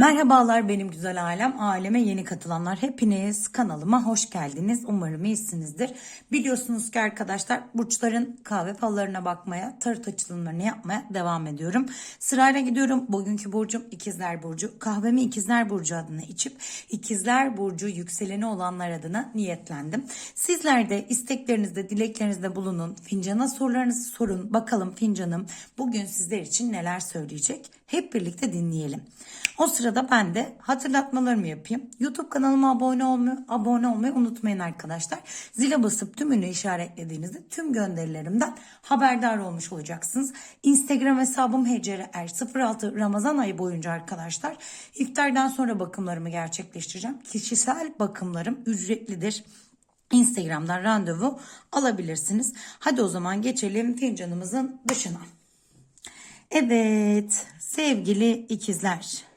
Merhabalar benim güzel ailem. Aileme yeni katılanlar hepiniz kanalıma hoş geldiniz. Umarım iyisinizdir. Biliyorsunuz ki arkadaşlar burçların kahve fallarına bakmaya, tarot açılımlarını yapmaya devam ediyorum. Sırayla gidiyorum. Bugünkü burcum ikizler burcu. Kahvemi ikizler burcu adına içip ikizler burcu yükseleni olanlar adına niyetlendim. Sizler de isteklerinizde, dileklerinizde bulunun. Fincana sorularınızı sorun. Bakalım fincanım bugün sizler için neler söyleyecek? Hep birlikte dinleyelim. O sırada ben de hatırlatmalarımı yapayım. YouTube kanalıma abone olmayı, abone olmayı unutmayın arkadaşlar. Zile basıp tümünü işaretlediğinizde tüm gönderilerimden haberdar olmuş olacaksınız. Instagram hesabım hcr06 Ramazan ayı boyunca arkadaşlar iftardan sonra bakımlarımı gerçekleştireceğim. Kişisel bakımlarım ücretlidir. Instagram'dan randevu alabilirsiniz. Hadi o zaman geçelim fincanımızın dışına. Evet sevgili ikizler.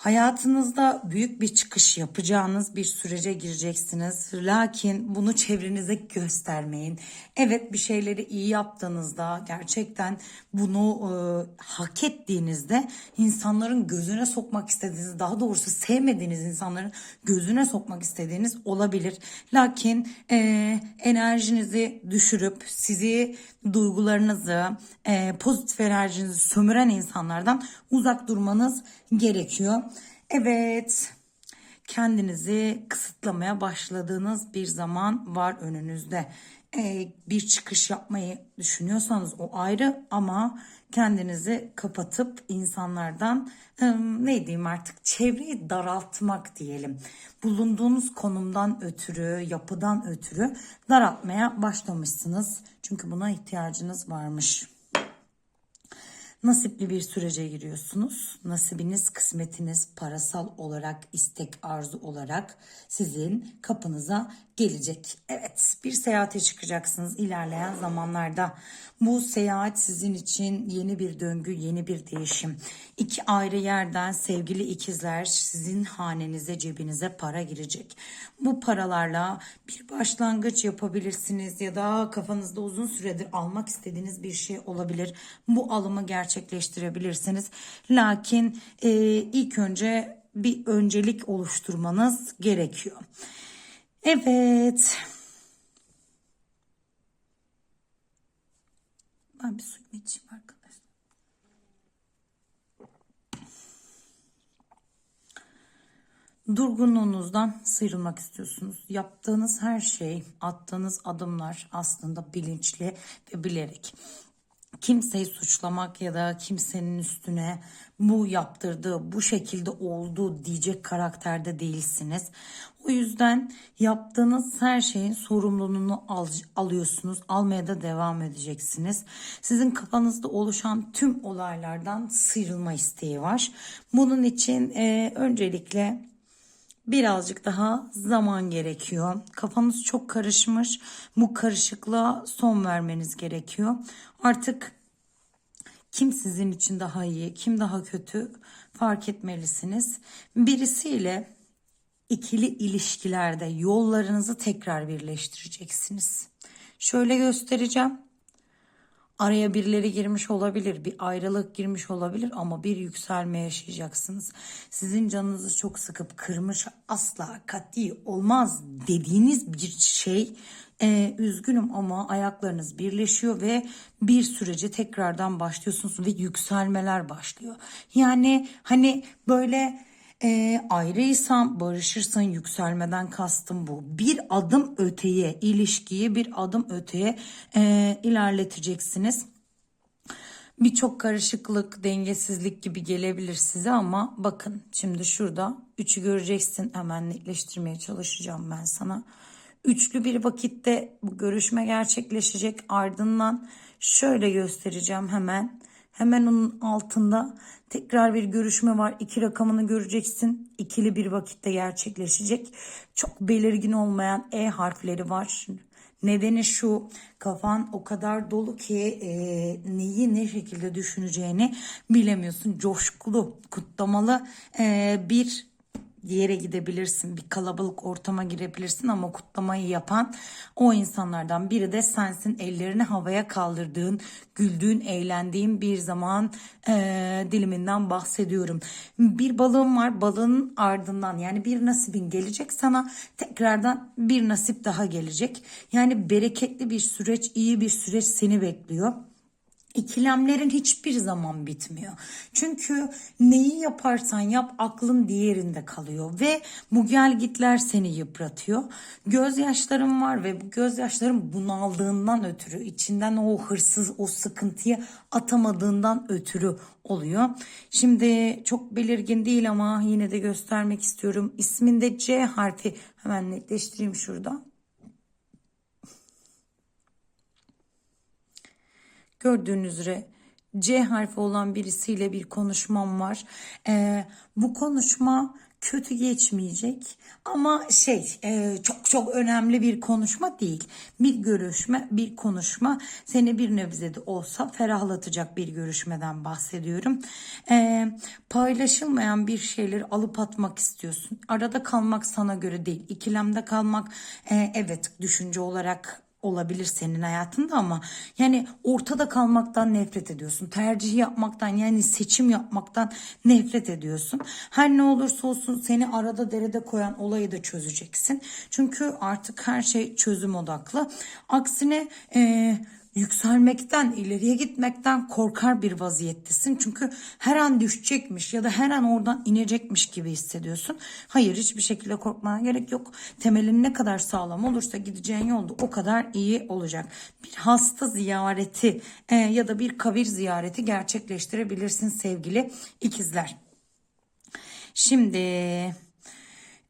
Hayatınızda büyük bir çıkış yapacağınız bir sürece gireceksiniz. Lakin bunu çevrenize göstermeyin. Evet bir şeyleri iyi yaptığınızda gerçekten bunu e, hak ettiğinizde insanların gözüne sokmak istediğiniz daha doğrusu sevmediğiniz insanların gözüne sokmak istediğiniz olabilir. Lakin e, enerjinizi düşürüp sizi duygularınızı e, pozitif enerjinizi sömüren insanlardan uzak durmanız gerekiyor. Evet kendinizi kısıtlamaya başladığınız bir zaman var önünüzde. Ee, bir çıkış yapmayı düşünüyorsanız o ayrı ama kendinizi kapatıp insanlardan ne diyeyim artık çevreyi daraltmak diyelim. Bulunduğunuz konumdan ötürü, yapıdan ötürü daraltmaya başlamışsınız. Çünkü buna ihtiyacınız varmış nasipli bir sürece giriyorsunuz. Nasibiniz, kısmetiniz parasal olarak, istek, arzu olarak sizin kapınıza gelecek. Evet, bir seyahate çıkacaksınız ilerleyen zamanlarda. Bu seyahat sizin için yeni bir döngü, yeni bir değişim. İki ayrı yerden sevgili ikizler sizin hanenize, cebinize para girecek. Bu paralarla bir başlangıç yapabilirsiniz ya da kafanızda uzun süredir almak istediğiniz bir şey olabilir. Bu alımı gerçekleştirebilirsiniz. Lakin e, ilk önce bir öncelik oluşturmanız gerekiyor. Evet. Ben bir suyumu içeyim arkadaşlar. Durgunluğunuzdan sıyrılmak istiyorsunuz. Yaptığınız her şey, attığınız adımlar aslında bilinçli ve bilerek kimseyi suçlamak ya da kimsenin üstüne bu yaptırdığı bu şekilde oldu diyecek karakterde değilsiniz. O yüzden yaptığınız her şeyin sorumluluğunu al, alıyorsunuz. Almaya da devam edeceksiniz. Sizin kafanızda oluşan tüm olaylardan sıyrılma isteği var. Bunun için e, öncelikle birazcık daha zaman gerekiyor. Kafanız çok karışmış. Bu karışıklığa son vermeniz gerekiyor. Artık kim sizin için daha iyi, kim daha kötü fark etmelisiniz. Birisiyle ikili ilişkilerde yollarınızı tekrar birleştireceksiniz. Şöyle göstereceğim. Araya birileri girmiş olabilir, bir ayrılık girmiş olabilir ama bir yükselme yaşayacaksınız. Sizin canınızı çok sıkıp kırmış asla kat'i olmaz dediğiniz bir şey ee, üzgünüm ama ayaklarınız birleşiyor ve bir sürece tekrardan başlıyorsunuz ve yükselmeler başlıyor. Yani hani böyle e, ayrıysan barışırsan yükselmeden kastım bu. Bir adım öteye ilişkiyi bir adım öteye e, ilerleteceksiniz. Birçok karışıklık, dengesizlik gibi gelebilir size ama bakın şimdi şurada üçü göreceksin. Hemen netleştirmeye çalışacağım ben sana. Üçlü bir vakitte bu görüşme gerçekleşecek. Ardından şöyle göstereceğim hemen. Hemen onun altında tekrar bir görüşme var. İki rakamını göreceksin. İkili bir vakitte gerçekleşecek. Çok belirgin olmayan E harfleri var. Nedeni şu kafan o kadar dolu ki e, neyi ne şekilde düşüneceğini bilemiyorsun. Coşkulu, kutlamalı e, bir yere gidebilirsin, bir kalabalık ortama girebilirsin ama kutlamayı yapan o insanlardan biri de sensin. Ellerini havaya kaldırdığın, güldüğün, eğlendiğin bir zaman eee, diliminden bahsediyorum. Bir balığım var, balığın ardından yani bir nasibin gelecek sana tekrardan bir nasip daha gelecek. Yani bereketli bir süreç, iyi bir süreç seni bekliyor. İkilemlerin hiçbir zaman bitmiyor. Çünkü neyi yaparsan yap aklın diğerinde kalıyor ve bu gelgitler seni yıpratıyor. Gözyaşlarım var ve bu gözyaşların bunaldığından ötürü içinden o hırsız o sıkıntıyı atamadığından ötürü oluyor. Şimdi çok belirgin değil ama yine de göstermek istiyorum. İsminde C harfi hemen netleştireyim şurada. Gördüğünüz üzere C harfi olan birisiyle bir konuşmam var. Ee, bu konuşma kötü geçmeyecek ama şey e, çok çok önemli bir konuşma değil. Bir görüşme, bir konuşma seni bir nebze de olsa ferahlatacak bir görüşmeden bahsediyorum. Ee, paylaşılmayan bir şeyleri alıp atmak istiyorsun. Arada kalmak sana göre değil. İkilemde kalmak e, evet düşünce olarak olabilir senin hayatında ama yani ortada kalmaktan nefret ediyorsun. Tercih yapmaktan yani seçim yapmaktan nefret ediyorsun. Her ne olursa olsun seni arada derede koyan olayı da çözeceksin. Çünkü artık her şey çözüm odaklı. Aksine eee yükselmekten, ileriye gitmekten korkar bir vaziyettesin. Çünkü her an düşecekmiş ya da her an oradan inecekmiş gibi hissediyorsun. Hayır hiçbir şekilde korkmana gerek yok. Temelin ne kadar sağlam olursa gideceğin yolda o kadar iyi olacak. Bir hasta ziyareti e, ya da bir kabir ziyareti gerçekleştirebilirsin sevgili ikizler. Şimdi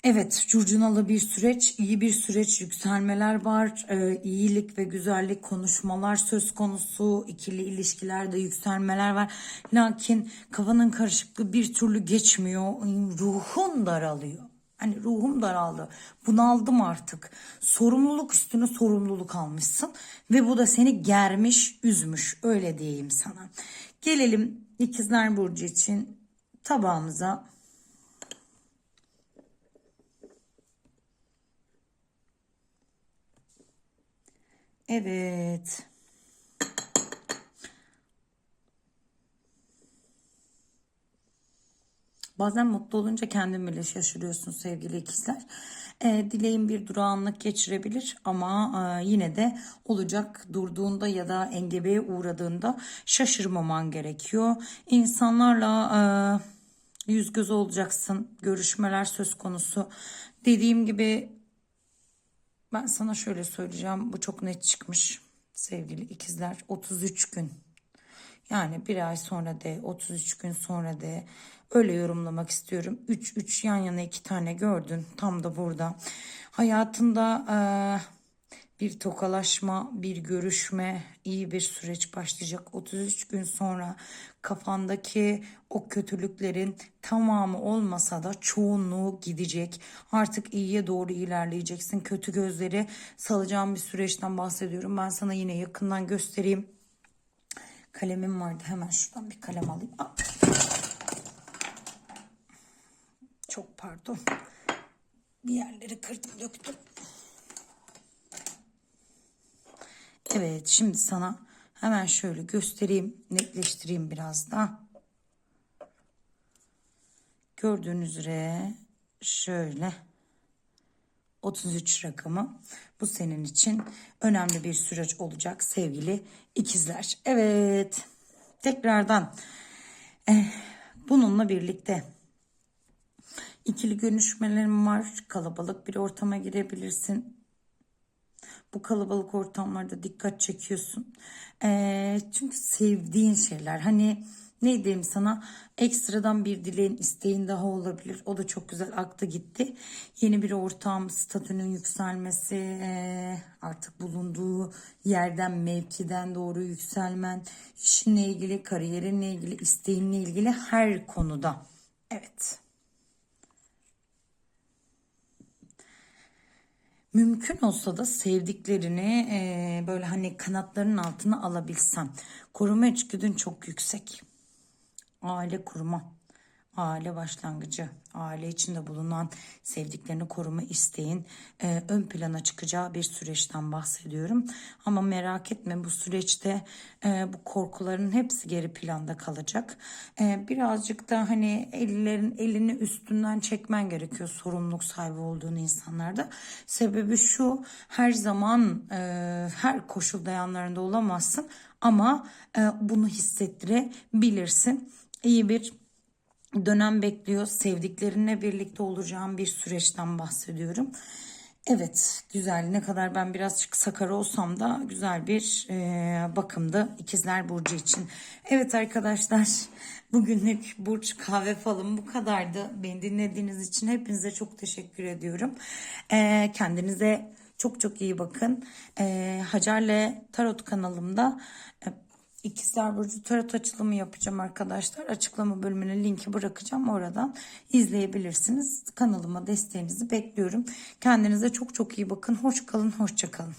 Evet, curcunalı bir süreç, iyi bir süreç, yükselmeler var, e, iyilik ve güzellik konuşmalar söz konusu, ikili ilişkilerde yükselmeler var. Lakin kafanın karışıklığı bir türlü geçmiyor, ruhun daralıyor. Hani ruhum daraldı, bunaldım artık. Sorumluluk üstüne sorumluluk almışsın ve bu da seni germiş, üzmüş, öyle diyeyim sana. Gelelim ikizler Burcu için tabağımıza. Evet. Bazen mutlu olunca kendin bile şaşırıyorsun sevgili ikizler. E, dileğin bir durağanlık geçirebilir ama e, yine de olacak durduğunda ya da engebeye uğradığında şaşırmaman gerekiyor. İnsanlarla e, yüz göz olacaksın. Görüşmeler söz konusu. Dediğim gibi ben sana şöyle söyleyeceğim. Bu çok net çıkmış sevgili ikizler. 33 gün. Yani bir ay sonra de 33 gün sonra de öyle yorumlamak istiyorum. 3 3 yan yana iki tane gördün tam da burada. Hayatında eee bir tokalaşma, bir görüşme, iyi bir süreç başlayacak. 33 gün sonra kafandaki o kötülüklerin tamamı olmasa da çoğunluğu gidecek. Artık iyiye doğru ilerleyeceksin. Kötü gözleri salacağım bir süreçten bahsediyorum. Ben sana yine yakından göstereyim. Kalemim vardı. Hemen şuradan bir kalem alayım. Aa. Çok pardon. Bir yerleri kırdım döktüm. Evet şimdi sana hemen şöyle göstereyim netleştireyim biraz da. Gördüğünüz üzere şöyle 33 rakamı bu senin için önemli bir süreç olacak sevgili ikizler. Evet tekrardan eh, bununla birlikte ikili görüşmelerim var kalabalık bir ortama girebilirsin bu kalabalık ortamlarda dikkat çekiyorsun. Ee, çünkü sevdiğin şeyler hani ne diyeyim sana ekstradan bir dileğin isteğin daha olabilir. O da çok güzel aktı gitti. Yeni bir ortam, statünün yükselmesi, artık bulunduğu yerden, mevkiden doğru yükselmen, işinle ilgili, kariyerinle ilgili, isteğinle ilgili her konuda. Evet. Mümkün olsa da sevdiklerini e, böyle hani kanatlarının altına alabilsem. Koruma içgüdün çok yüksek. Aile kurma. Aile başlangıcı, aile içinde bulunan sevdiklerini koruma isteğin e, ön plana çıkacağı bir süreçten bahsediyorum. Ama merak etme bu süreçte e, bu korkuların hepsi geri planda kalacak. E, birazcık da hani ellerin elini üstünden çekmen gerekiyor sorumluluk sahibi olduğun insanlarda. Sebebi şu her zaman e, her koşulda yanlarında olamazsın ama e, bunu hissettirebilirsin. İyi bir dönem bekliyor. Sevdiklerinle birlikte olacağım bir süreçten bahsediyorum. Evet güzel ne kadar ben birazcık sakar olsam da güzel bir e, bakımdı ikizler burcu için. Evet arkadaşlar bugünlük burç kahve falım bu kadardı. Beni dinlediğiniz için hepinize çok teşekkür ediyorum. E, kendinize çok çok iyi bakın. E, Hacer'le Tarot kanalımda e, İkizler Burcu tarot açılımı yapacağım arkadaşlar. Açıklama bölümüne linki bırakacağım. Oradan izleyebilirsiniz. Kanalıma desteğinizi bekliyorum. Kendinize çok çok iyi bakın. Hoş kalın, hoşça kalın.